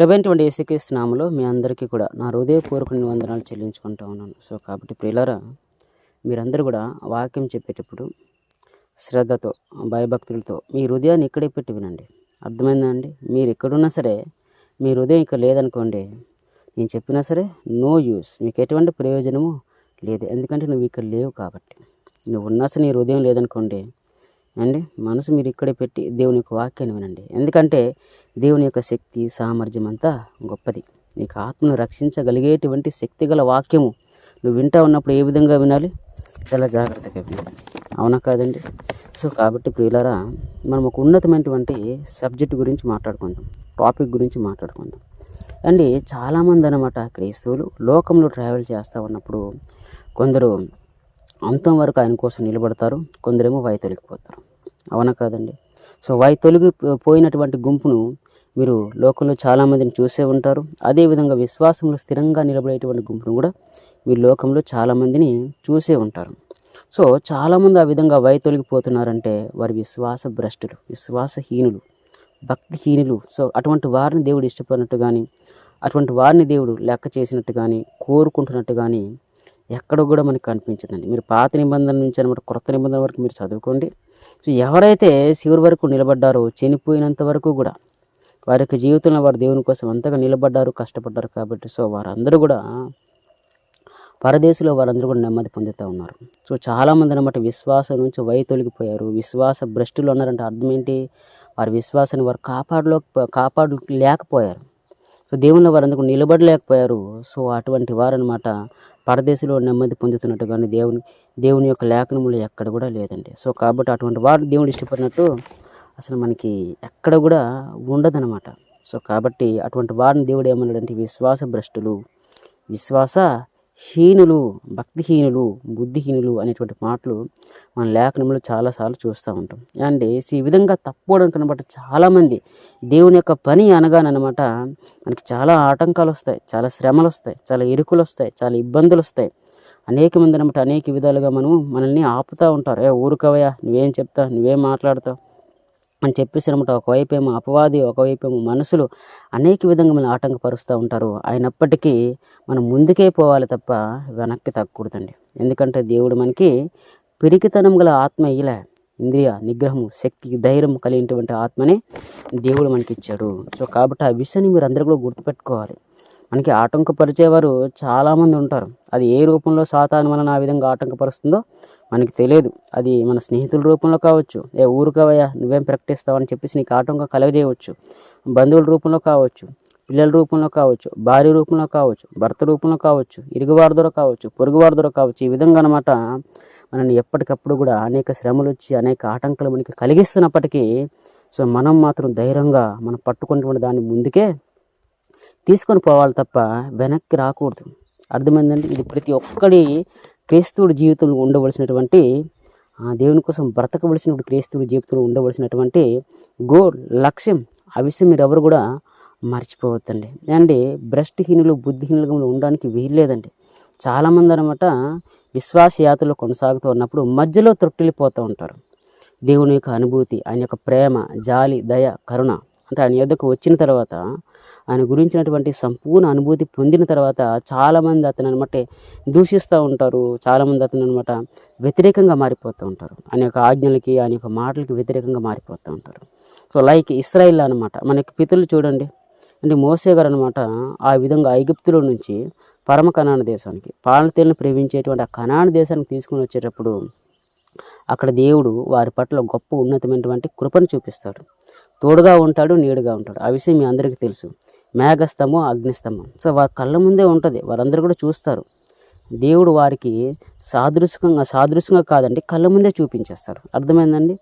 ప్రభుత్వండి యేసుక్రీస్తు నామలో మీ అందరికీ కూడా నా హృదయపూర్వక వందనాలు చెల్లించుకుంటూ ఉన్నాను. సో కాబట్టి ప్రియులరా మీరందరూ కూడా వాక్యం చెప్పేటప్పుడు శ్రద్ధతో భయభక్తులతో మీ హృదయాన్ని ఇక్కడే పెట్టి వినండి. అర్థమైందా అండి? మీరు ఎక్కడున్నా సరే మీ హృదయం ఇక్కడ లేదనుకోండి నేను చెప్పినా సరే నో యూస్. మీకు ఎటువంటి ప్రయోజనము లేదు. ఎందుకంటే నువ్వు ఇక్కడ లేవు కాబట్టి. నువ్వు ఉన్నా సరే నీ హృదయం లేదనుకోండి అండి? మనసు మీరు ఇక్కడే పెట్టి దేవుని యొక్క వాక్యాన్ని వినండి. ఎందుకంటే దేవుని యొక్క శక్తి సామర్థ్యం అంతా గొప్పది. నీకు ఆత్మను రక్షించగలిగేటువంటి శక్తి గల వాక్యము. నువ్వు వింటా ఉన్నప్పుడు ఏ విధంగా వినాలి? చాలా జాగ్రత్తగా వినాలి. అవునా కాదండి? సో కాబట్టి ప్రియులారా మనం ఒక ఉన్నతమైనటువంటి సబ్జెక్ట్ గురించి మాట్లాడుకుందాం. టాపిక్ గురించి మాట్లాడుకుందాం. అండి చాలామంది అనమాట క్రైస్తవులు లోకంలో ట్రావెల్ చేస్తూ ఉన్నప్పుడు కొందరు అంతం వరకు ఆయన కోసం నిలబడతారు. కొందరేమో వాయి తొలగిపోతారు. అవునా కాదండి? సో వాయి తొలగి పోయినటువంటి గుంపును మీరు లోకంలో చాలామందిని చూసే ఉంటారు. అదేవిధంగా విశ్వాసంలో స్థిరంగా నిలబడేటువంటి గుంపును కూడా మీరు లోకంలో చాలామందిని చూసే ఉంటారు. సో చాలామంది ఆ విధంగా వై తొలగిపోతున్నారంటే వారి విశ్వాస భ్రష్టులు విశ్వాసహీనులు భక్తిహీనులు. సో అటువంటి వారిని దేవుడు ఇష్టపడినట్టు కానీ అటువంటి వారిని దేవుడు లెక్క చేసినట్టు కానీ కోరుకుంటున్నట్టు కానీ ఎక్కడ కూడా మనకు కనిపించదండి. మీరు పాత నిబంధన నుంచి అనమాట కొత్త నిబంధన వరకు మీరు చదువుకోండి. సో ఎవరైతే శివుడి వరకు నిలబడ్డారో చనిపోయినంత వరకు కూడా వారి యొక్క జీవితంలో వారు దేవుని కోసం అంతగా నిలబడ్డారు కష్టపడ్డారు కాబట్టి సో వారందరూ కూడా పరదేశంలో వారందరూ కూడా నెమ్మది పొందుతూ ఉన్నారు. సో చాలామంది అనమాట విశ్వాసం నుంచి వై తొలగిపోయారు. విశ్వాస భ్రష్టులు ఉన్నారంటే అర్థం ఏంటి? వారి విశ్వాసాన్ని వారు కాపాడలో కాపాడు లేకపోయారు. సో దేవుని వారందరూ నిలబడలేకపోయారు. సో అటువంటి వారనమాట పరదేశంలో నెమ్మది పొందుతున్నట్టు కానీ దేవుని దేవుని యొక్క లేఖనములు ఎక్కడ కూడా లేదండి. సో కాబట్టి అటువంటి వారు దేవుడు ఇష్టపడినట్టు అసలు మనకి ఎక్కడ కూడా ఉండదన్నమాట. సో కాబట్టి అటువంటి వారిని దేవుడు ఏమన్నాడంటే విశ్వాస భ్రష్టులు విశ్వాస హీనులు భక్తిహీనులు బుద్ధిహీనులు అనేటువంటి మాటలు మన లేఖనంలో చాలాసార్లు చూస్తూ ఉంటాం. అండ్ ఈ విధంగా తప్పుకోవడం అనమాట చాలామంది. దేవుని యొక్క పని అనగానమాట మనకి చాలా ఆటంకాలు వస్తాయి చాలా శ్రమలు వస్తాయి చాలా ఇరుకులు వస్తాయి చాలా ఇబ్బందులు వస్తాయి. అనేక మంది అనమాట అనేక విధాలుగా మనం మనల్ని ఆపుతూ ఉంటారు. ఏ ఊరుకవయా నువ్వేం చెప్తా నువ్వేం మాట్లాడతావు? అని చెప్పేసి అనమాట అపవాది ఒకవైపేమో ఏమో మనసులు అనేక విధంగా మనం ఆటంకపరుస్తూ ఉంటారు. అయినప్పటికీ మనం ముందుకే పోవాలి తప్ప వెనక్కి తగ్గకూడదండి. ఎందుకంటే దేవుడు మనకి పిరికితనం గల ఆత్మ ఇలా ఇంద్రియ నిగ్రహము శక్తి ధైర్యం కలిగినటువంటి ఆత్మని దేవుడు మనకి ఇచ్చాడు సో కాబట్టి ఆ విషయాన్ని మీరు అందరూ కూడా గుర్తుపెట్టుకోవాలి. మనకి ఆటంకపరిచేవారు చాలామంది ఉంటారు. అది ఏ రూపంలో సాతాను మనల్ని ఆ విధంగా ఆటంకపరుస్తుందో మనకి తెలియదు. అది మన స్నేహితుల రూపంలో కావచ్చు. ఏ ఊరుకవయ్యా నువ్వేం ప్రకటిస్తావు అని చెప్పేసి నీకు ఆటంకం కలగజేయవచ్చు. బంధువుల రూపంలో కావచ్చు పిల్లల రూపంలో కావచ్చు భార్య రూపంలో కావచ్చు భర్త రూపంలో కావచ్చు ఇరుగువారి ద్వారా కావచ్చు పొరుగువారి ద్వారా కావచ్చు. ఈ విధంగా అనమాట మనల్ని ఎప్పటికప్పుడు కూడా అనేక శ్రమలు వచ్చి అనేక ఆటంకాలు మనకి కలిగిస్తున్నప్పటికీ సో మనం మాత్రం ధైర్యంగా మనం పట్టుకున్నటువంటి దాన్ని ముందుకే తీసుకొని పోవాలి తప్ప వెనక్కి రాకూడదు. అర్థమైందండి? ఇది ప్రతి ఒక్కడి క్రైస్తవుడి జీవితంలో ఉండవలసినటువంటి ఆ దేవుని కోసం బ్రతకవలసినటువంటి క్రైస్తవుడి జీవితంలో ఉండవలసినటువంటి గోల్ లక్ష్యం ఆ విషయం మీరు ఎవరు కూడా మర్చిపోవద్దండి. అండి భ్రష్టిహీనులు బుద్ధిహీనులుగా ఉండడానికి వీల్లేదండి. చాలామంది అనమాట విశ్వాస యాత్రలో కొనసాగుతూ ఉన్నప్పుడు మధ్యలో తొట్టిల్లిపోతూ ఉంటారు. దేవుని యొక్క అనుభూతి ఆయన యొక్క ప్రేమ జాలి దయ కరుణ అంటే ఆయన యొద్దకు వచ్చిన తర్వాత ఆయన గురించినటువంటి సంపూర్ణ అనుభూతి పొందిన తర్వాత చాలామంది అతను అనమాట దూషిస్తూ ఉంటారు. చాలామంది అతను అనమాట వ్యతిరేకంగా మారిపోతూ ఉంటారు. ఆయన యొక్క ఆజ్ఞలకి ఆయన యొక్క మాటలకి వ్యతిరేకంగా మారిపోతూ ఉంటారు. సో లైక్ ఇస్రాయిల్ అనమాట మనకి పితరులు చూడండి. అంటే మోసే గారు అనమాట ఆ విధంగా ఐగుప్తులో నుంచి పరమ కనాన దేశానికి పాలతీలను ప్రేమించేటువంటి ఆ కనాన దేశానికి తీసుకుని వచ్చేటప్పుడు అక్కడ దేవుడు వారి పట్ల గొప్ప ఉన్నతమైనటువంటి కృపను చూపిస్తాడు. తోడుగా ఉంటాడు నీడుగా ఉంటాడు. ఆ విషయం మీ అందరికీ తెలుసు. మేఘస్తంభం అగ్నిస్తంభం సో వారి కళ్ళ ముందే ఉంటుంది. వారందరూ కూడా చూస్తారు. దేవుడు వారికి సాదృశ్యంగా సాదృశ్యంగా కాదండి కళ్ళ ముందే చూపించేస్తారు. అర్థమైందండి?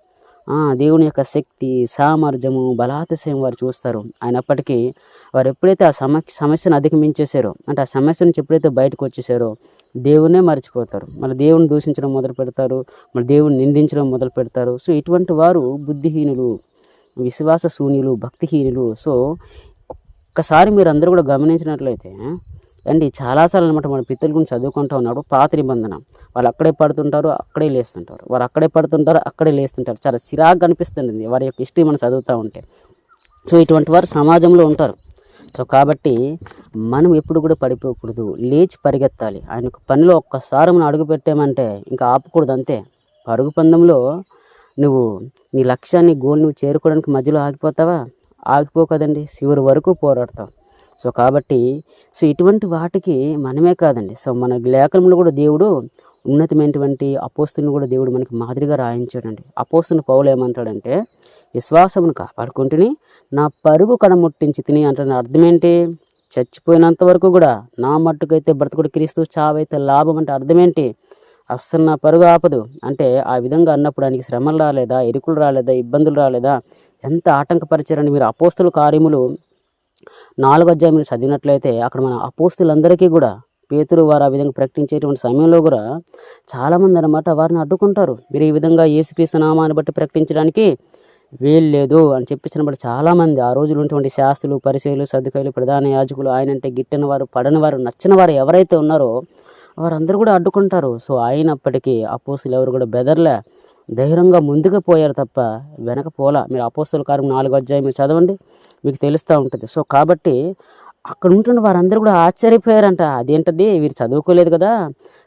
దేవుని యొక్క శక్తి సామర్థ్యము బలాతిశయం వారు చూస్తారు. అయినప్పటికీ వారు ఎప్పుడైతే ఆ సమ సమస్యను అధిగమించేశారో అంటే ఆ సమస్య నుంచి ఎప్పుడైతే బయటకు వచ్చేసారో దేవునే మర్చిపోతారు. మళ్ళీ దేవుని దూషించడం మొదలు పెడతారు. మళ్ళీ దేవుని నిందించడం మొదలు పెడతారు. సో ఇటువంటి వారు బుద్ధిహీనులు విశ్వాస శూన్యులు భక్తిహీనులు. సో ఒక్కసారి మీరు అందరూ కూడా గమనించినట్లయితే అండి చాలాసార్లు అనమాట మన పిత్తల గురించి చదువుకుంటూ ఉన్నాడు పాత నిబంధన. వాళ్ళు అక్కడే పడుతుంటారు అక్కడే లేస్తుంటారు. వారు అక్కడే పడుతుంటారు అక్కడే లేస్తుంటారు. చాలా సిరాగ్గా అనిపిస్తుంది వారి యొక్క హిస్టరీ మనం చదువుతూ ఉంటే. సో ఇటువంటి వారు సమాజంలో ఉంటారు. సో కాబట్టి మనం ఎప్పుడు కూడా పడిపోకూడదు. లేచి పరిగెత్తాలి. ఆయన యొక్క పనిలో ఒక్కసారి మనం అడుగు పెట్టామంటే ఇంకా ఆపకూడదు అంతే. పరుగు పందెంలో నువ్వు నీ లక్ష్యాన్ని గోల్ నువ్వు చేరుకోవడానికి మధ్యలో ఆగిపోతావా? ఆగిపో కదండి చివరి వరకు పోరాడతాం. సో కాబట్టి సో ఇటువంటి వాటికి మనమే కాదండి. సో మన లేఖనంలో కూడా దేవుడు ఉన్నతమైనటువంటి అపోస్తుని కూడా దేవుడు మనకి మాదిరిగా రాయించాడండి. అపోస్తుని పౌలు ఏమంటాడంటే విశ్వాసమును కాపాడుకుంటుని నా పరుగు కడముట్టించి తిని అంటున్న అర్థం ఏంటి? చచ్చిపోయినంత వరకు కూడా నా మట్టుకైతే బ్రతకుడు క్రీస్తు చావైతే లాభం అంటే అర్థం ఏంటి? అస్సలు నా పరుగు ఆపదు. అంటే ఆ విధంగా అన్నప్పుడు ఆయనకి శ్రమలు రాలేదా? ఎరుకులు రాలేదా? ఇబ్బందులు రాలేదా? ఎంత ఆటంకపరిచారని మీరు అపోస్తుల కార్యములు. నాలుగు అధ్యాయం మీరు చదివినట్లయితే అక్కడ మన అపోస్తులందరికీ కూడా పేతురు వారు ఆ విధంగా ప్రకటించేటువంటి సమయంలో కూడా చాలామంది అనమాట వారిని అడ్డుకుంటారు. మీరు ఈ విధంగా యేసుక్రీస్తు నామాన్ని బట్టి ప్రకటించడానికి వీలు లేదు అని చెప్పించిన బట్టి చాలామంది. ఆ రోజులు ఉన్నటువంటి శాస్త్రులు పరిచయలు సదుకాయలు ప్రధాన యాజకులు ఆయన అంటే వారు పడని వారు నచ్చిన వారు ఎవరైతే ఉన్నారో వారందరూ కూడా అడ్డుకుంటారు. సో అయినప్పటికీ అపోస్తులు ఎవరు కూడా బెదర్లే. ధైర్యంగా ముందుకు పోయారు తప్ప వెనక పోలా. మీరు అపోస్తుల కార్యం నాలుగు అధ్యాయం మీరు చదవండి మీకు తెలుస్తూ ఉంటుంది. సో కాబట్టి అక్కడ ఉంటున్న వారందరూ కూడా ఆశ్చర్యపోయారంట. అదేంటది? వీరు చదువుకోలేదు కదా.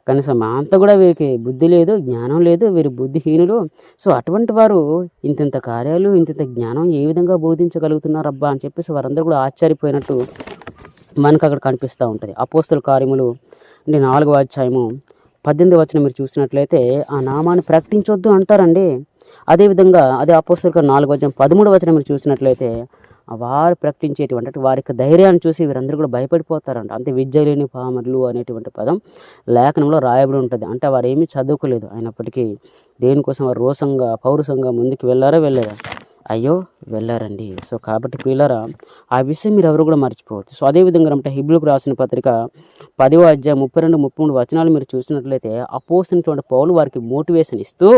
కనీసం మా అంతా కూడా వీరికి బుద్ధి లేదు జ్ఞానం లేదు వీరు బుద్ధిహీనులు. సో అటువంటి వారు ఇంతింత కార్యాలు ఇంతింత జ్ఞానం ఏ విధంగా బోధించగలుగుతున్నారబ్బా అని చెప్పేసి వారందరూ కూడా ఆశ్చర్యపోయినట్టు మనకు అక్కడ కనిపిస్తూ ఉంటుంది. అపోస్తుల కార్యములు అంటే నాలుగవ అధ్యాయము పద్దెనిమిది వచ్చిన మీరు చూసినట్లయితే ఆ నామాన్ని ప్రకటించొద్దు అంటారండి. అదేవిధంగా అదే అపోస్తుల నాలుగు అధ్యాయం పదమూడు వచ్చిన మీరు చూసినట్లయితే వారు ప్రకటించేటువంటి అంటే వారి యొక్క ధైర్యాన్ని చూసి వీరందరూ కూడా భయపడిపోతారంట. అంతే విద్య లేని పామరులు అనేటువంటి పదం లేఖనంలో రాయబడి ఉంటుంది. అంటే వారు ఏమీ చదువుకోలేదు. అయినప్పటికీ దేనికోసం వారు రోసంగా పౌరుషంగా ముందుకు వెళ్ళారా వెళ్ళారా అయ్యో వెళ్ళారండి. సో కాబట్టి పిల్లరా ఆ విషయం మీరు ఎవరు కూడా మర్చిపోవచ్చు. సో అదేవిధంగా అంటే హిబ్రుకు రాసిన పత్రిక పదివ అధ్యాయం ముప్పై రెండు ముప్పై మూడు వచనాలు మీరు చూసినట్లయితే అపోసినటువంటి పౌలు వారికి మోటివేషన్ ఇస్తూ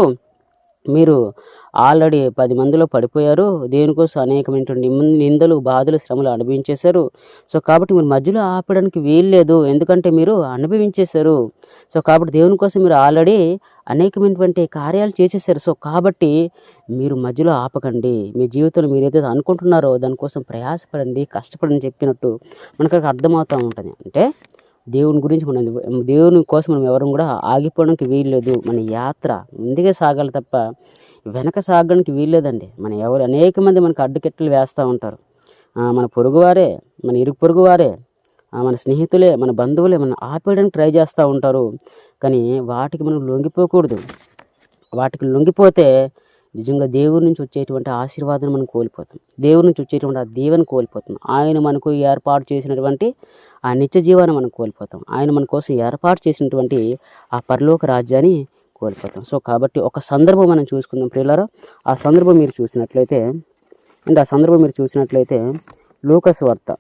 మీరు ఆల్రెడీ పది మందిలో పడిపోయారు. దేనికోసం అనేకమైనటువంటి నిందలు బాధలు శ్రమలు అనుభవించేశారు. సో కాబట్టి మీరు మధ్యలో ఆపడానికి వీల్లేదు. ఎందుకంటే మీరు అనుభవించేశారు. సో కాబట్టి దేవుని కోసం మీరు ఆల్రెడీ అనేకమైనటువంటి కార్యాలు చేసేసారు సో కాబట్టి మీరు మధ్యలో ఆపకండి. మీ జీవితంలో మీరు ఏదైతే అనుకుంటున్నారో దానికోసం ప్రయాసపడండి కష్టపడండి చెప్పినట్టు మనకు అక్కడ అర్థమవుతూ ఉంటుంది. అంటే దేవుని గురించి మనం దేవుని కోసం మనం ఎవరు కూడా ఆగిపోవడానికి వీల్లేదు. మన యాత్ర ముందుగా సాగాలి తప్ప వెనక సాగడానికి వీల్లేదండి. మన ఎవరు అనేక మంది మనకు అడ్డుకెట్లు వేస్తూ ఉంటారు. మన పొరుగువారే మన ఇరుగు పొరుగువారే మన స్నేహితులే మన బంధువులే మనం ఆపేయడానికి ట్రై చేస్తూ ఉంటారు. కానీ వాటికి మనం లొంగిపోకూడదు. వాటికి లొంగిపోతే నిజంగా దేవుడి నుంచి వచ్చేటువంటి ఆశీర్వాదం మనం కోల్పోతాం. దేవుడి నుంచి వచ్చేటువంటి ఆ దీవెన కోల్పోతాం. ఆయన మనకు ఏర్పాటు చేసినటువంటి ఆ నిత్య జీవాన్ని మనం కోల్పోతాం. ఆయన మన కోసం ఏర్పాటు చేసినటువంటి ఆ పరలోక రాజ్యాన్ని కోల్పోతాం. సో కాబట్టి ఒక సందర్భం మనం చూసుకుందాం ప్రియులారా. ఆ సందర్భం మీరు చూసినట్లయితే అండ్ ఆ సందర్భం మీరు చూసినట్లయితే లూకస్ వార్త.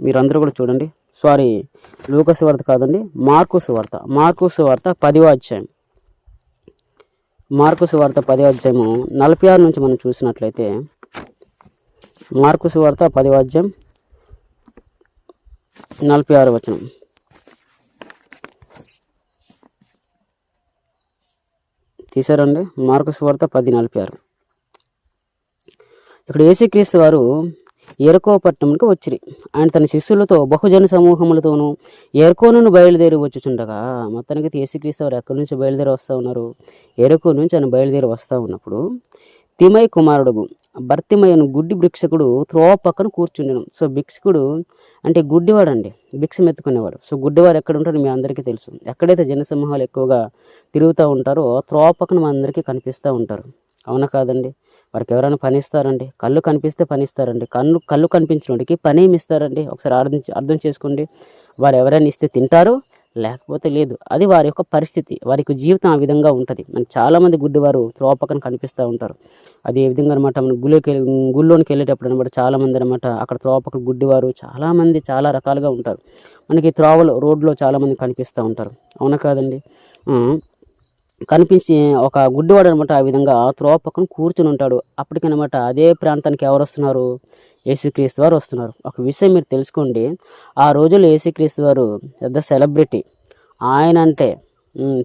మీరందరూ కూడా చూడండి. సారీ లూకస్ వార్త కాదండి మార్కుస్ వార్త. మార్కుస్ వార్త పదివ అధ్యాయం. మార్కుసు వార్త పదివ అధ్యాయము నలభై ఆరు నుంచి మనం చూసినట్లయితే మార్కుసు వార్త పదివ అధ్యాయం నలభై ఆరు వచనం. తీసారండి? మార్కుసు వార్త పది నలభై ఆరు. ఇక్కడ ఏసీక్రీస్తు వారు ఎరుకో వచ్చిరి. ఆయన తన శిష్యులతో బహుజన సమూహములతోనూ ఎరుకోను బయలుదేరి వచ్చుచుండగా మొత్తానికి యేసుక్రీస్తు వారు ఎక్కడి నుంచి బయలుదేరి వస్తూ ఉన్నారు? ఎరుకో నుంచి ఆయన బయలుదేరి వస్తూ ఉన్నప్పుడు తిమై కుమారుడు భర్తిమయ్యను గుడ్డి భిక్షకుడు త్రోవ పక్కన కూర్చుండెను. సో భిక్షకుడు అంటే గుడ్డివాడండి. భిక్షం ఎత్తుకునేవాడు సో గుడ్డివారు ఎక్కడ ఉంటారో మీ అందరికీ తెలుసు. ఎక్కడైతే జనసమూహాలు ఎక్కువగా తిరుగుతూ ఉంటారో త్రోవ పక్కన మన అందరికీ కనిపిస్తూ ఉంటారు. అవునా కాదండి? వారికి ఎవరైనా పని ఇస్తారండి కళ్ళు కనిపిస్తే పని ఇస్తారండి కళ్ళు కళ్ళు కనిపించినోడికి పని ఏమి ఇస్తారండి. ఒకసారి అర్థం అర్థం చేసుకోండి. వారు ఎవరైనా ఇస్తే తింటారు లేకపోతే లేదు. అది వారి యొక్క పరిస్థితి. వారి యొక్క జీవితం ఆ విధంగా ఉంటుంది. మనకి చాలామంది గుడ్డివారు త్రోవ పక్కన కనిపిస్తూ ఉంటారు. అది ఏ విధంగా అనమాట మన గుళ్ళోకి వెళ్ళి గుళ్ళోనికి వెళ్ళేటప్పుడు అనమాట చాలామంది అనమాట అక్కడ త్రోవ పక్కన గుడ్డివారు చాలామంది చాలా రకాలుగా ఉంటారు. మనకి త్రోవలు రోడ్లో చాలామంది కనిపిస్తూ ఉంటారు. అవునా కాదండి? కనిపించి ఒక గుడ్డివాడు అనమాట ఆ విధంగా త్రోవ పక్కన కూర్చుని ఉంటాడు. అప్పటికనమాట అదే ప్రాంతానికి ఎవరు వస్తున్నారు? యేసుక్రీస్తు వారు వస్తున్నారు. ఒక విషయం మీరు తెలుసుకోండి. ఆ రోజుల్లో యేసుక్రీస్తు వారు పెద్ద సెలబ్రిటీ. ఆయన అంటే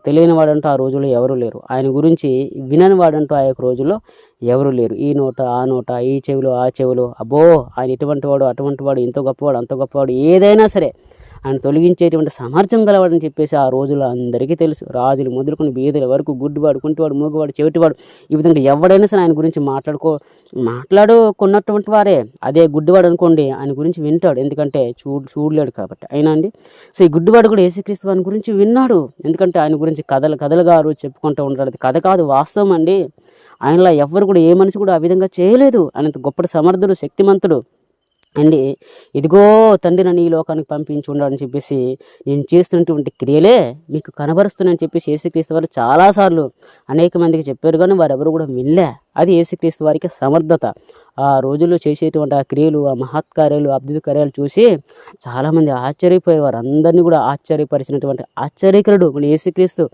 తెలియని వాడంటూ ఆ రోజుల్లో ఎవరు లేరు. ఆయన గురించి వినని వాడంటూ ఆ యొక్క రోజుల్లో ఎవరు లేరు. ఈ నోట ఆ నోట ఈ చెవిలో ఆ చెవిలో. అబ్బో ఆయన ఇటువంటి వాడు అటువంటి వాడు ఇంత గొప్పవాడు అంత గొప్పవాడు ఏదైనా సరే ఆయన తొలగించేటువంటి సామర్థ్యం గలవాడని చెప్పేసి ఆ రోజుల్లో అందరికీ తెలుసు. రాజులు మొదలుకొని బీదల వరకు గుడ్డివాడు కుంటివాడు మూగవాడు చెవిటివాడు ఈ విధంగా ఎవడైనా సరే ఆయన గురించి మాట్లాడుకో మాట్లాడుకున్నటువంటి వారే. అదే గుడ్డివాడు అనుకోండి ఆయన గురించి వింటాడు. ఎందుకంటే చూడు చూడలేడు కాబట్టి. అయినా అండి? సో ఈ గుడ్డివాడు కూడా యేసుక్రీస్తు ఆయన గురించి విన్నాడు. ఎందుకంటే ఆయన గురించి కథలు కథలుగారు చెప్పుకుంటూ ఉంటాడు అది కథ కాదు వాస్తవం అండి. ఆయనలా ఎవ్వరు కూడా ఏ మనిషి కూడా ఆ విధంగా చేయలేదు. ఆయన గొప్ప సమర్థుడు శక్తిమంతుడు. అండి ఇదిగో తండ్రి నన్ను ఈ లోకానికి పంపించి ఉన్నాడని చెప్పేసి నేను చేస్తున్నటువంటి క్రియలే మీకు కనబరుస్తున్నానని చెప్పేసి యేసుక్రీస్తు వారు చాలాసార్లు అనేక మందికి చెప్పారు కానీ వారెవరు కూడా వినలే. అది యేసుక్రీస్తు వారికి సమర్థత. ఆ రోజుల్లో చేసేటువంటి ఆ క్రియలు ఆ మహత్కార్యాలు అద్భుత కార్యాలు చూసి చాలామంది ఆశ్చర్యపోయారు. వారు అందరినీ కూడా ఆశ్చర్యపరిచినటువంటి ఆశ్చర్యకరుడు మన యేసుక్రీస్తు.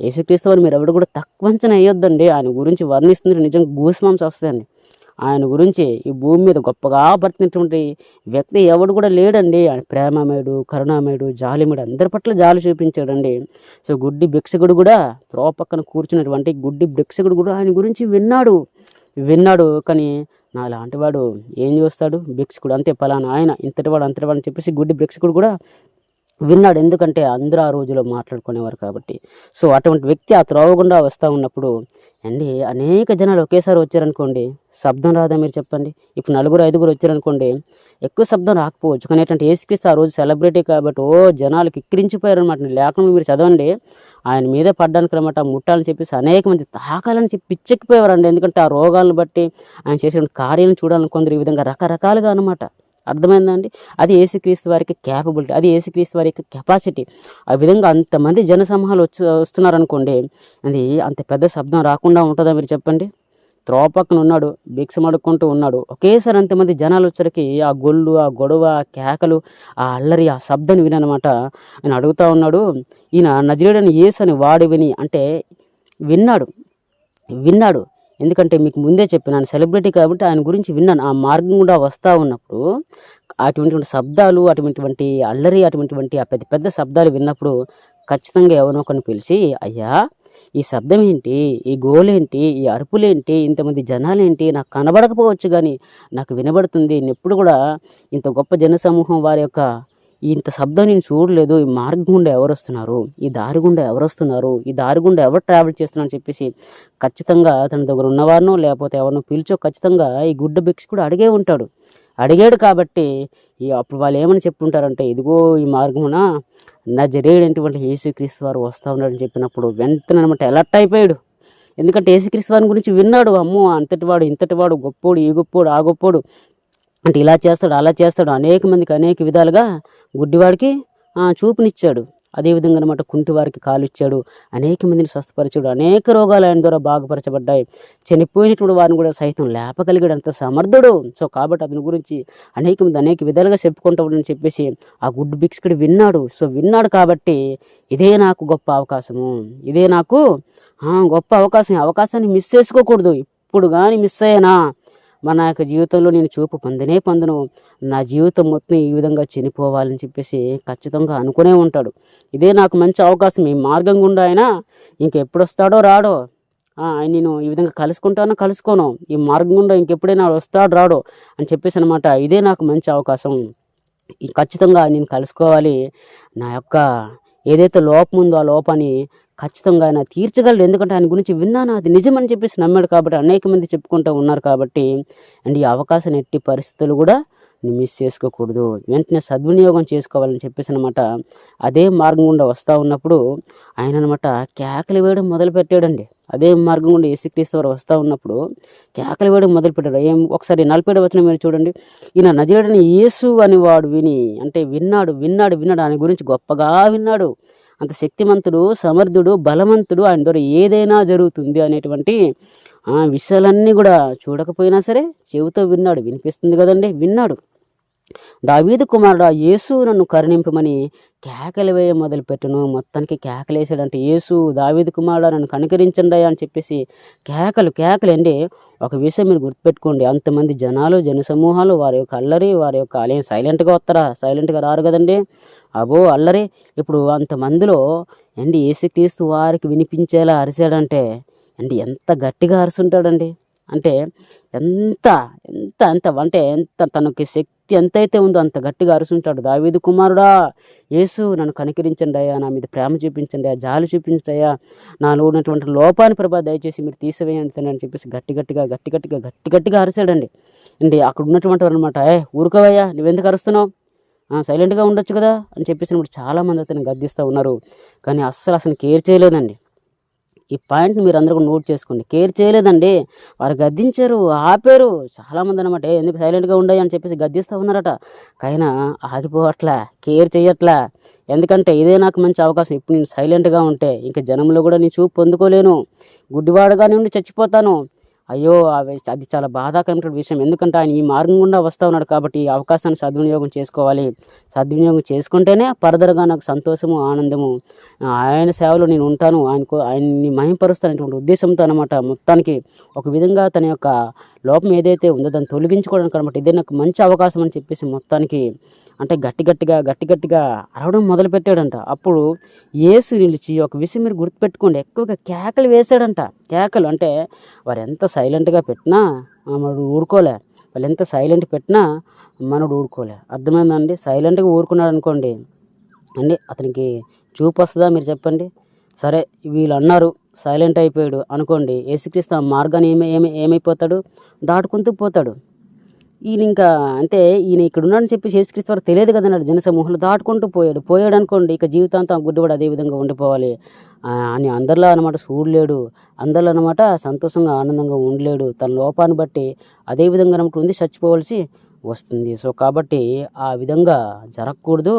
యేసుక్రీస్తు వారు మీరు ఎవరు కూడా తక్కువంచన వేయొద్దండి. ఆయన గురించి వర్ణిస్తుంది నిజంగా గూస్మాంస్ వస్తాయండి. ఆయన గురించి ఈ భూమి మీద గొప్పగా బతికినటువంటి వ్యక్తి ఎవడు కూడా లేడండి. ఆయన ప్రేమమయుడు కరుణామయుడు జాలిమయుడు అందరి పట్ల జాలి చూపించాడండి. సో గుడ్డి భిక్షకుడు కూడా త్రో పక్కన కూర్చున్నటువంటి గుడ్డి భిక్షకుడు కూడా ఆయన గురించి విన్నాడు. విన్నాడు కానీ నా లాంటివాడు ఏం చూస్తాడు? భిక్షకుడు అంతే పలానా ఆయన ఇంతటి వాడు అంతటి వాడు అని చెప్పేసి గుడ్డి భిక్షకుడు కూడా విన్నాడు. ఎందుకంటే అందరూ ఆ రోజులో మాట్లాడుకునేవారు కాబట్టి. సో అటువంటి వ్యక్తి ఆ త్రోవకుండా వస్తూ ఉన్నప్పుడు అండి అనేక జనాలు ఒకేసారి వచ్చారనుకోండి శబ్దం రాదా మీరు చెప్పండి? ఇప్పుడు నలుగురు ఐదుగురు వచ్చారనుకోండి ఎక్కువ శబ్దం రాకపోవచ్చు. కానీ ఏంటంటే ఏసుక్రీస్తు ఆ రోజు సెలబ్రిటీ కాబట్టి ఓ జనాలు కిక్కిరించిపోయారు అనమాట లేకుండా మీరు చదవండి. ఆయన మీద పడ్డానికి అనమాట ముట్టాలని చెప్పేసి అనేక మంది తాకాలని చెప్పి పిచ్చెక్కిపోయేవారండి. ఎందుకంటే ఆ రోగాలను బట్టి ఆయన చేసిన కార్యాలను చూడాలని కొందరు ఈ విధంగా రకరకాలుగా అనమాట అర్థమైందండి? అది ఏసుక్రీస్తు వారికి క్యాపబిలిటీ అది ఏసుక్రీస్తు వారి యొక్క కెపాసిటీ ఆ విధంగా అంతమంది జనసమూహాలు వచ్చి వస్తున్నారనుకోండి అది అంత పెద్ద శబ్దం రాకుండా ఉంటుందా మీరు చెప్పండి? త్రోవ పక్కన ఉన్నాడు భిక్షం అడుక్కుంటూ ఉన్నాడు. ఒకేసారి అంతమంది జనాలు వచ్చరికి ఆ గొల్లు ఆ గొడవ ఆ కేకలు ఆ అల్లరి ఆ శబ్దాన్ని విననమాట. ఆయన అడుగుతా ఉన్నాడు ఈయన నజరేడని ఏసు అని వాడు విని అంటే విన్నాడు విన్నాడు. ఎందుకంటే మీకు ముందే చెప్పినాను సెలబ్రిటీ కాబట్టి ఆయన గురించి విన్నాను. ఆ మార్గం కూడా వస్తూ ఉన్నప్పుడు అటువంటి శబ్దాలు అటువంటివంటి అల్లరి అటువంటివంటి ఆ పెద్ద పెద్ద శబ్దాలు విన్నప్పుడు ఖచ్చితంగా ఎవరినో ఒకరిని పిలిచి అయ్యా ఈ శబ్దం ఏంటి? ఈ గోలేంటి? ఈ అరుపులేంటి? ఇంతమంది జనాలేంటి? నాకు కనబడకపోవచ్చు కానీ నాకు వినబడుతుంది. నేను ఎప్పుడు కూడా ఇంత గొప్ప జనసమూహం వారి యొక్క ఇంత శబ్దం నేను చూడలేదు. ఈ మార్గం గుండా ఎవరు వస్తున్నారు ఈ దారి గుండా ఎవరు వస్తున్నారు ఈ దారి గుండా ఎవరు ట్రావెల్ చేస్తున్నారని చెప్పేసి ఖచ్చితంగా తన దగ్గర ఉన్నవారినో లేకపోతే ఎవరినో పిలిచో ఖచ్చితంగా ఈ గుడ్డ భిక్ష కూడా అడిగే ఉంటాడు. అడిగాడు కాబట్టి ఈ అప్పుడు వాళ్ళు ఏమని చెప్పుంటారంటే ఇదిగో ఈ మార్గమున నా జరిగేటువంటి యేసుక్రీస్తు వారు వస్తూ ఉన్నాడని చెప్పినప్పుడు వెంటనే అనమాట అలర్ట్ అయిపోయాడు. ఎందుకంటే యేసుక్రీస్తు వారి గురించి విన్నాడు. అమ్మో అంతటి వాడు ఇంతటి వాడు గొప్పోడు ఈ గొప్పోడు ఆ గొప్పోడు. అంటే ఇలా చేస్తాడు అలా చేస్తాడు అనేక మందికి అనేక విధాలుగా గుడ్డివాడికి చూపునిచ్చాడు. అదేవిధంగా అనమాట కుంటివారికి కాలు ఇచ్చాడు అనేక మందిని స్వస్థపరిచాడు. అనేక రోగాలు ఆయన ద్వారా బాగుపరచబడ్డాయి. చనిపోయినటువంటి వారిని కూడా సైతం లేపగలిగాడు. అంత సమర్థుడు. సో కాబట్టి అతని గురించి అనేక మంది అనేక విధాలుగా చెప్పుకుంటాడని చెప్పేసి ఆ గుడ్డు భిక్షకుడు విన్నాడు. సో విన్నాడు కాబట్టి ఇదే నాకు గొప్ప అవకాశము. ఇదే నాకు గొప్ప అవకాశం. అవకాశాన్ని మిస్ చేసుకోకూడదు. ఇప్పుడు కానీ మిస్ అయ్యానా మన యొక్క జీవితంలో నేను చూపు పొందనే పొందను. నా జీవితం మొత్తం ఈ విధంగా చనిపోవాలని చెప్పేసి ఖచ్చితంగా అనుకునే ఉంటాడు. ఇదే నాకు మంచి అవకాశం. ఈ మార్గం గుండా అయినా ఇంకెప్పుడు వస్తాడో రాడో ఆయన నేను ఈ విధంగా కలుసుకుంటానో కలుసుకోను. ఈ మార్గం గుండా ఇంకెప్పుడైనా వస్తాడు రాడో అని చెప్పేసి అనమాట ఇదే నాకు మంచి అవకాశం. ఖచ్చితంగా నేను కలుసుకోవాలి. నా యొక్క ఏదైతే లోపం ఉందో ఆ లోపాన్ని ఖచ్చితంగా ఆయన తీర్చగలడు. ఎందుకంటే ఆయన గురించి విన్నాను. అది నిజమని చెప్పేసి నమ్మాడు కాబట్టి అనేక మంది చెప్పుకుంటూ ఉన్నారు కాబట్టి అండ్ ఈ అవకాశం ఎట్టి పరిస్థితులు కూడా మిస్ చేసుకోకూడదు. వెంటనే సద్వినియోగం చేసుకోవాలని చెప్పేసి అనమాట అదే మార్గం గుండా వస్తూ ఉన్నప్పుడు ఆయన అనమాట కేకలు వేయడం మొదలు పెట్టాడండి అదే మార్గం గుండా యేసుక్రీస్తు వారు వస్తూ ఉన్నప్పుడు కేకలు వేయడం మొదలు పెట్టాడు ఏం ఒకసారి నలభై వచ్చిన మీరు చూడండి. ఈయన నజరేడని యేసు అని వాడు విని అంటే విన్నాడు విన్నాడు విన్నాడు ఆయన గురించి గొప్పగా విన్నాడు. అంత శక్తిమంతుడు సమర్థుడు బలవంతుడు ఆయన ద్వారా ఏదైనా జరుగుతుంది అనేటువంటి ఆ విషయాలన్నీ కూడా చూడకపోయినా సరే చెవితో విన్నాడు. వినిపిస్తుంది కదండి? విన్నాడు. దావీదు కుమారుడు ఆ యేసు నన్ను కరుణింపమని కేకలు వేయ మొదలుపెట్టను. మొత్తానికి కేకలేసాడంటే యేసు దావీదు కుమారుడు నన్ను కనికరించండి అని చెప్పేసి కేకలు కేకలు అండి. ఒక విషయం మీరు గుర్తుపెట్టుకోండి. అంతమంది జనాలు జనసమూహాలు వారి యొక్క అల్లరి వారి యొక్క ఆలయం సైలెంట్గా వస్తారా? సైలెంట్గా రారు కదండి. అబో అల్లరి. ఇప్పుడు అంతమందిలో అండి యేసుక్రీస్తు వారికి వినిపించేలా అరిచాడంటే అండి ఎంత గట్టిగా అరుసుంటాడండి అంటే ఎంత ఎంత ఎంత అంటే ఎంత తనకి శక్తి ఎంతైతే ఉందో అంత గట్టిగా అరుసుంటాడు. దావీదు కుమారుడా యేసు నన్ను కనికరించండి అయ్యా నా మీద ప్రేమ చూపించండి అయ్యా జాలి చూపించండి అయ్యా నాలో ఉన్నటువంటి లోపాన్ని ప్రభా దయచేసి మీరు తీసివేయండి అని చెప్పేసి గట్టి గట్టిగా గట్టి గట్టిగా గట్టి గట్టిగా అరిసాడండి అండి అక్కడ ఉన్నటువంటి అనమాట ఏ ఊరుకోవయ్యా నువ్వెందుకు అరుస్తున్నావు? సైలెంట్గా ఉండొచ్చు కదా? అని చెప్పేసినప్పుడు చాలామంది అతను గద్దిస్తూ ఉన్నారు. కానీ అస్సలు అసలు కేర్ చేయలేదండి. ఈ పాయింట్ని మీరు అందరూ కూడా నోట్ చేసుకోండి. కేర్ చేయలేదండి. వారు గద్దించారు ఆపారు. చాలామంది అనమాట ఎందుకు సైలెంట్గా ఉండయి? అని చెప్పేసి గద్దిస్తూ ఉన్నారట. కైనా ఆగిపోవట్లా కేర్ చేయట్లా ఎందుకంటే ఇదే నాకు మంచి అవకాశం. ఇప్పుడు నేను సైలెంట్గా ఉంటే ఇంకా జనంలో కూడా నేను చూపు పొందుకోలేను. గుడ్డివాడుగా నుండి చచ్చిపోతాను. అయ్యో అవి అది చాలా బాధాకరమైన విషయం. ఎందుకంటే ఆయన ఈ మార్గం గుండా వస్తూ ఉన్నాడు కాబట్టి ఈ అవకాశాన్ని సద్వినియోగం చేసుకోవాలి. సద్వినియోగం చేసుకుంటేనే ఫర్దర్గా నాకు సంతోషము ఆనందము ఆయన సేవలో నేను ఉంటాను ఆయనకు ఆయన్ని మహింపరుస్తానటువంటి ఉద్దేశంతో అనమాట మొత్తానికి ఒక విధంగా తన యొక్క లోపం ఏదైతే ఉందో దాన్ని తొలగించుకోవడానికి అనమాట ఇదే నాకు మంచి అవకాశం అని చెప్పేసి మొత్తానికి అంటే గట్టి గట్టిగా గట్టి గట్టిగా అరవడం మొదలుపెట్టాడంట. అప్పుడు ఏసు నిలిచి ఒక విషయం మీరు గుర్తుపెట్టుకోండి. ఎక్కువగా కేకలు వేశాడంట. కేకలు అంటే వారు ఎంత సైలెంట్గా పెట్టినా మరి ఊరుకోలే. వాళ్ళు ఎంత సైలెంట్ పెట్టినా మనడు ఊరుకోలే. అర్థమైందండి? సైలెంట్గా ఊరుకున్నాడు అనుకోండి. అండి అతనికి చూపు వస్తుందా మీరు చెప్పండి? సరే వీళ్ళు అన్నారు సైలెంట్ అయిపోయాడు అనుకోండి. ఏసుక్రీస్తు ఆ మార్గాన్ని ఏమి ఏమి ఏమైపోతాడు? దాటుకుంటూ పోతాడు. ఈయన ఇంకా అంటే ఈయన ఇక్కడ ఉన్నాడని చెప్పి యేసుక్రీస్తు వారు తెలియదు కదన్నాడు జనసమూహంలో దాటుకుంటూ పోయాడు. పోయాడు అనుకోండి ఇక జీవితాంతం ఆ కూడా అదే విధంగా ఉండిపోవాలి. అని అందరిలో అనమాట చూడలేడు అందరిలో అనమాట సంతోషంగా ఆనందంగా ఉండలేడు. తన లోపాన్ని బట్టి అదే విధంగా అనమాట ఉంది చచ్చిపోవలసి వస్తుంది. సో కాబట్టి ఆ విధంగా జరగకూడదు.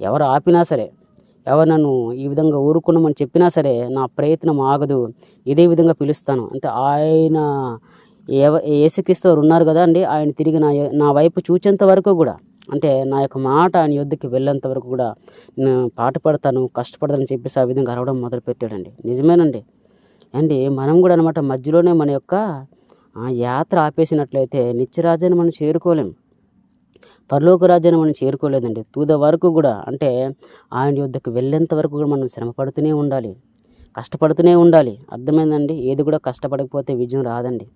ఎవరు ఆపినా సరే ఎవరు నన్ను ఈ విధంగా ఊరుకున్నామని చెప్పినా సరే నా ప్రయత్నం ఆగదు. ఇదే విధంగా పిలుస్తాను. అంటే ఆయన ఏవ ఏసుక్రీస్తు ఉన్నారు కదా అండి ఆయన తిరిగి నా నా వైపు చూచేంత వరకు కూడా అంటే నా యొక్క మాట ఆయన యొద్దకి వెళ్ళేంత వరకు కూడా నేను పాట పడతాను కష్టపడతానని చెప్పేసి ఆ విధంగా అరవడం మొదలుపెట్టాడండి. నిజమేనండి. అండి మనం కూడా అనమాట మధ్యలోనే మన యొక్క యాత్ర ఆపేసినట్లయితే నిత్యరాజ్యాన్ని మనం చేరుకోలేం. పరలోక రాజ్యాన్ని మనం చేరుకోలేదండి. తూద వరకు కూడా అంటే ఆయన యుద్ధకు వెళ్ళేంత వరకు కూడా మనం శ్రమ పడుతూనే ఉండాలి కష్టపడుతూనే ఉండాలి. అర్థమైందండి? ఏది కూడా కష్టపడకపోతే విజయం రాదండి.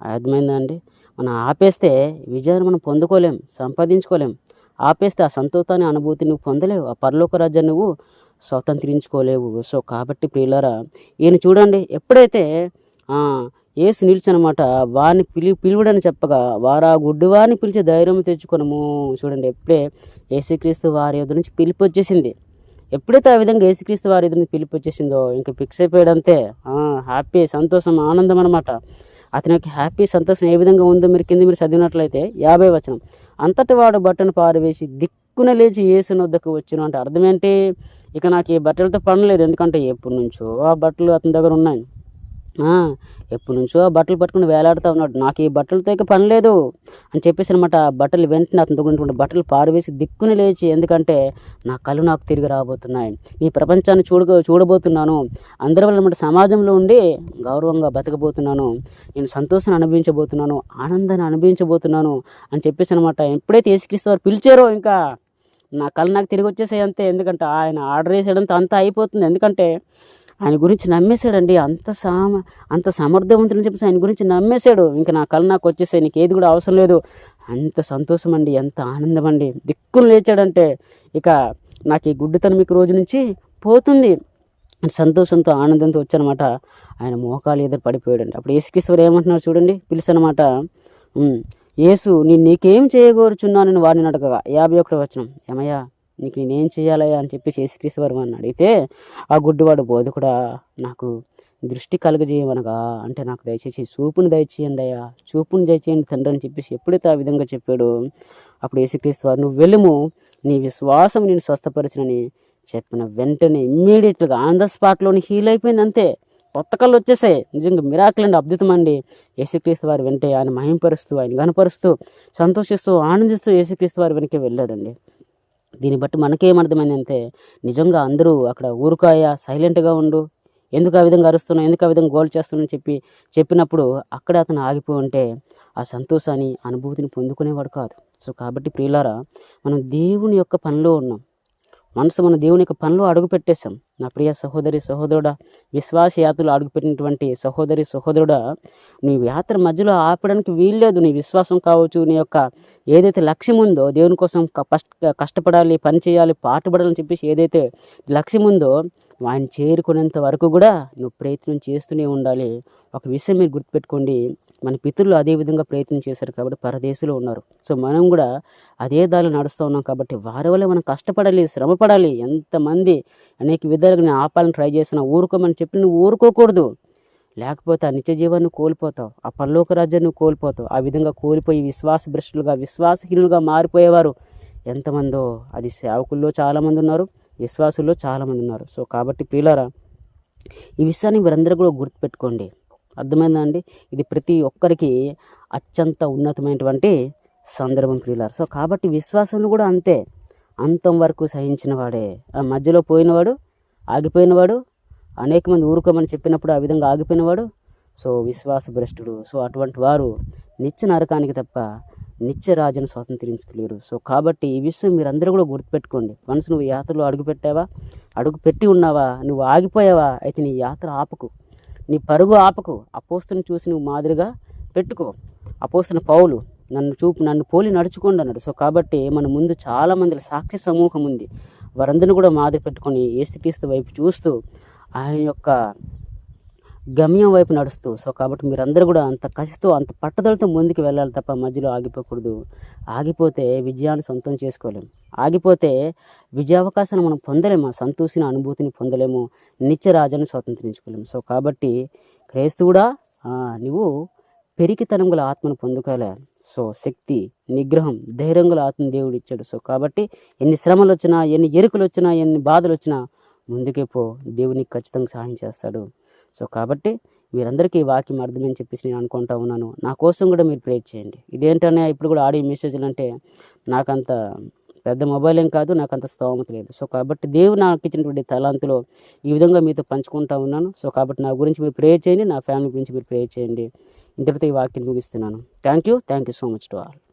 అర్థమైందండి? మనం ఆపేస్తే విజయాన్ని మనం పొందుకోలేం సంపాదించుకోలేం. ఆపేస్తే ఆ సంతోషాన్ని అనుభూతి నువ్వు పొందలేవు. ఆ పరలోక రాజ్యాన్ని నువ్వు స్వతంత్రించుకోలేవు సో కాబట్టి ప్రియులరా ఈయన చూడండి ఎప్పుడైతే ఏసు యేసు నిలిచనమాట వారిని పిలి పిలువడని చెప్పగా వారు ఆ గుడ్డివారిని పిలిచే ధైర్యం తెచ్చుకొనము చూడండి ఎప్పుడే ఏసుక్రీస్తు వారి ఎదురు నుంచి పిలిపి వచ్చేసింది. ఎప్పుడైతే ఆ విధంగా ఏసుక్రీస్తు వారి ఎదురు నుంచి పిలిపి వచ్చేసిందో ఇంకా ఫిక్స్ అయిపోయాడంతే. హ్యాపీ సంతోషం ఆనందం అనమాట అతని యొక్క హ్యాపీ సంతోషం ఏ విధంగా ఉందో మీరు కింద మీరు చదివినట్లయితే యాభై వచనం. అంతటి వాడు బట్టను పారవేసి దిక్కున లేచి యేసుని వద్దకు వచ్చిన అంటే అర్థం ఏంటి? ఇక నాకు ఈ బట్టలతో పని లేదు. ఎందుకంటే ఎప్పటి నుంచో ఆ బట్టలు అతని దగ్గర ఉన్నాయి. ఎప్పటి నుంచో ఆ బట్టలు పట్టుకుని వేలాడుతూ ఉన్నాడు. నాకు ఈ బట్టలతో ఇక పని లేదు అని చెప్పేసి అనమాట బట్టలు వెంటనే అతని దగ్గర బట్టలు పారవేసి దిక్కుని లేచి ఎందుకంటే నా కళ్ళు నాకు తిరిగి రాబోతున్నాయి. ఈ ప్రపంచాన్ని చూడ చూడబోతున్నాను. అందరి వల్ల అనమాట సమాజంలో ఉండి గౌరవంగా బతకబోతున్నాను. నేను సంతోషాన్ని అనుభవించబోతున్నాను ఆనందాన్ని అనుభవించబోతున్నాను అని చెప్పేసి అనమాట ఎప్పుడైతే ఏసుక్రీస్తు వారు పిలిచారో ఇంకా నా కళ్ళు నాకు తిరిగి వచ్చేసాయి అంతే. ఎందుకంటే ఆయన ఆర్డర్ వేసేయడంతో అంతా అయిపోతుంది. ఎందుకంటే ఆయన గురించి నమ్మేశాడండి. అంత సామ అంత సమర్థవంతులని చెప్పేసి ఆయన గురించి నమ్మేశాడు. ఇంకా నా కళ్ళు నాకు వచ్చేసాయి. నీకు ఏది కూడా అవసరం లేదు. అంత సంతోషం అండి ఎంత ఆనందం అండి దిక్కును లేచాడంటే ఇక నాకు ఈ గుడ్డితనం మీకు రోజు నుంచి పోతుంది. సంతోషంతో ఆనందంతో వచ్చానమాట. ఆయన మోకాలు ఎదురు పడిపోయాడండి. అప్పుడు యేసుక్రీశ్వరు ఏమంటున్నారు చూడండి. పిలిచనమాట యేసు నేను నీకేం చేయగోరుచున్నానని వాడిని అడగగా. యాభై ఒకటి వచ్చిన ఏమయ్యా నీకు నేనేం చేయాలయ్యా అని చెప్పేసి యేసుక్రీస్తు వారు అని అడిగితే ఆ గుడ్డివాడు బోధకుడా నాకు దృష్టి కలుగజేయమనగా అంటే నాకు దయచేసి చూపుని దయచేయండి అయ్యా చూపుని దయచేయండి తండ్రి అని చెప్పేసి ఎప్పుడైతే ఆ విధంగా చెప్పాడో అప్పుడు యేసుక్రీస్తు వారు నువ్వు వెళ్ళము నీ విశ్వాసం నేను స్వస్థపరిచినని చెప్పిన వెంటనే ఇమ్మీడియట్గా ఆన్ ద స్పాట్లోని హీల్ అయిపోయింది అంతే. కొత్త కళ్ళు వచ్చేసాయి. నిజంగా మిరాకిల్ అండి అద్భుతం అండి. యేసుక్రీస్తు వారి వెంటే ఆయన మహింపరుస్తూ ఆయన గనపరుస్తూ సంతోషిస్తూ ఆనందిస్తూ యేసుక్రీస్తు వారి వెనకే వెళ్ళాడండి. దీన్ని బట్టి మనకేమర్థమైందంటే నిజంగా అందరూ అక్కడ ఊరుకాయ సైలెంట్గా ఉండు ఎందుకు ఆ విధంగా అరుస్తున్నావు ఎందుకు ఆ విధంగా గోల్ చేస్తున్నావు చెప్పి చెప్పినప్పుడు అక్కడ అతను ఆగిపోయి ఉంటే ఆ సంతోషాన్ని అనుభూతిని పొందుకునేవాడు కాదు. సో కాబట్టి ప్రియులారా మనం దేవుని యొక్క పనిలో ఉన్నాం. మనసు మన దేవుని యొక్క పనిలో అడుగుపెట్టేశాం. నా ప్రియ సహోదరి సహోదరుడా విశ్వాస యాత్రలో అడుగుపెట్టినటువంటి సహోదరి సహోదరుడా నీ యాత్ర మధ్యలో ఆపడానికి వీల్లేదు. నీ విశ్వాసం కావచ్చు నీ యొక్క ఏదైతే లక్ష్యం ఉందో దేవుని కోసం కష్ట కష్టపడాలి పని చేయాలి పాటుపడాలని చెప్పేసి ఏదైతే లక్ష్యం ఉందో ఆయన చేరుకునేంత వరకు కూడా నువ్వు ప్రయత్నం చేస్తూనే ఉండాలి. ఒక విషయం మీరు గుర్తుపెట్టుకోండి. మన పితరులు అదే విధంగా ప్రయత్నం చేశారు కాబట్టి పరదేశంలో ఉన్నారు. సో మనం కూడా అదే దారిలో నడుస్తూ ఉన్నాం కాబట్టి వారి వల్ల మనం కష్టపడాలి శ్రమపడాలి. ఎంతమంది అనేక విధాలుగా నేను ఆపాలని ట్రై చేసినా ఊరుకోమని చెప్పి నువ్వు ఊరుకోకూడదు. లేకపోతే ఆ నిత్య జీవాన్ని కోల్పోతావు ఆ పరలోక రాజ్యాన్ని కోల్పోతావు. ఆ విధంగా కోల్పోయి విశ్వాస భ్రష్టులుగా విశ్వాసహీనులుగా మారిపోయేవారు ఎంతమందో. అది సేవకుల్లో చాలామంది ఉన్నారు విశ్వాసుల్లో చాలామంది ఉన్నారు. సో కాబట్టి ప్రియులారా ఈ విషయాన్ని మీరందరూ కూడా గుర్తుపెట్టుకోండి. అర్థమైందా అండి? ఇది ప్రతి ఒక్కరికి అత్యంత ఉన్నతమైనటువంటి సందర్భం ప్రియులారు. సో కాబట్టి విశ్వాసంలో కూడా అంతే. అంతం వరకు సహించిన వాడే. ఆ మధ్యలో పోయినవాడు ఆగిపోయినవాడు అనేక మంది ఊరుకోమని చెప్పినప్పుడు ఆ విధంగా ఆగిపోయినవాడు సో విశ్వాస భ్రష్టుడు. సో అటువంటి వారు నిత్య నరకానికి తప్ప నిత్య రాజును స్వాతంత్రించుకోలేరు సో కాబట్టి ఈ విషయం మీరందరూ కూడా గుర్తుపెట్టుకోండి. మనసు నువ్వు యాత్రలో అడుగుపెట్టావా? అడుగు పెట్టి ఉన్నావా? నువ్వు ఆగిపోయావా? అయితే నీ యాత్ర ఆపకు. నీ పరుగు ఆపకు. అపోస్తుని చూసి నువ్వు మాదిరిగా పెట్టుకో. అపోస్తున్న పౌలు నన్ను చూపు నన్ను పోలి నడుచుకోండి అన్నాడు. సో కాబట్టి మన ముందు చాలా మంది సాక్షి సమూహం ఉంది. వారందరిని కూడా మాదిరి పెట్టుకొని ఏసుక్రీస్తు వైపు చూస్తూ ఆయన యొక్క గమ్యం వైపు నడుస్తూ సో కాబట్టి మీరందరూ కూడా అంత కసితో అంత పట్టుదలతో ముందుకు వెళ్ళాలి తప్ప మధ్యలో ఆగిపోకూడదు. ఆగిపోతే విజయాన్ని సొంతం చేసుకోలేం. ఆగిపోతే విజయావకాశాన్ని మనం పొందలేము? ఆ సంతోషిని అనుభూతిని పొందలేము. నిత్య రాజాన్ని స్వతంత్రించుకోలేము సో కాబట్టి క్రైస్తవుడా నువ్వు పెరిగితనం గల ఆత్మను పొందుకోలే. సో శక్తి నిగ్రహం ధైర్యం గల ఆత్మ దేవుడు ఇచ్చాడు. సో కాబట్టి ఎన్ని శ్రమలు వచ్చినా ఎన్ని ఎరుకలు వచ్చినా ఎన్ని బాధలు వచ్చినా ముందుకే పో. దేవునికి ఖచ్చితంగా సహాయం చేస్తాడు. సో కాబట్టి మీరందరికీ ఈ వాక్యం అర్థమని చెప్పేసి నేను అనుకుంటా ఉన్నాను. నా కోసం కూడా మీరు ప్రేర్ చేయండి. ఇదేంటనే ఇప్పుడు కూడా ఆడియో మెసేజ్లు అంటే నాకంత పెద్ద మొబైల్ ఏం కాదు నాకు అంత స్తోమత లేదు. సో కాబట్టి దేవుడు నాకు ఇచ్చినటువంటి తలాంతులో ఈ విధంగా మీతో పంచుకుంటా ఉన్నాను. సో కాబట్టి నా గురించి మీరు ప్రేర్ చేయండి నా ఫ్యామిలీ గురించి మీరు ప్రేర్ చేయండి. ఇంతటితో ఈ వాక్యం ముగిస్తున్నాను. Thank you thank you so much to all